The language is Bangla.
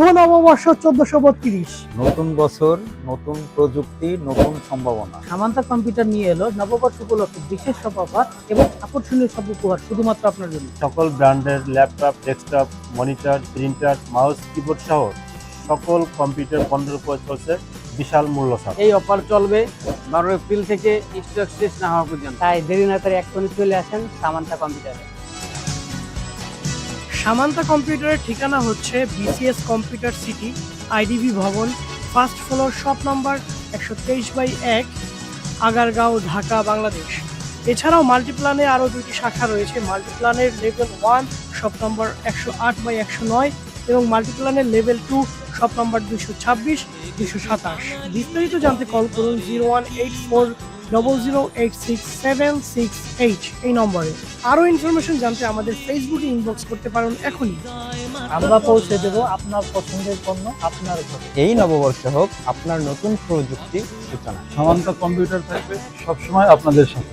শুভ নববর্ষ চোদ্দশো বত্রিশ। নতুন বছর নতুন প্রযুক্তি নতুন সম্ভাবনা। সামান্তা কম্পিউটার নিয়ে এলো নববর্ষ উপলক্ষে বিশেষ সব অফার এবং আকর্ষণীয় সব উপহার শুধুমাত্র আপনার জন্য। সকল ব্র্যান্ডের laptop desktop monitor printer mouse keyboard সহ সকল কম্পিউটার পণ্যের উপর চলছে বিশাল মূল্য ছাড়। এই অফার চলবে বারো এপ্রিল থেকে স্টক শেষ না হওয়া পর্যন্ত। তাই দেরি না করে এক্ষুনি চলে আসেন সামান্তা কম্পিউটারে। সামান্তা কম্পিউটারের ঠিকানা হচ্ছে বিসিএস কম্পিউটার সিটি আইডিবি ভবন ফার্স্ট ফ্লোর শপ নাম্বার একশো তেইশ বাই এক, আগারগাঁও, ঢাকা, বাংলাদেশ। এছাড়াও মাল্টিপ্লানে আরও দুটি শাখা রয়েছে। মাল্টিপ্লানের লেভেল ওয়ান শপ নম্বর একশো আট বাই একশো নয় এবং মাল্টিপ্লানের লেভেল টু শপ নম্বর দুশো ছাব্বিশ দুশো সাতাশ। বিস্তারিত জানতে কল করুন zero one eight four double zero eight six seven six eight এই নম্বরে। আরও ইনফরমেশন জানতে আমাদের ফেসবুকে ইনবক্স করতে পারেন এখনই। আমরা পৌঁছে দেব আপনার পছন্দের পণ্য আপনার ঘরে। এই নববর্ষে হোক আপনার নতুন প্রযুক্তি সূচনা। সামান্ত কম্পিউটার থাকবে সবসময় আপনাদের সাথে।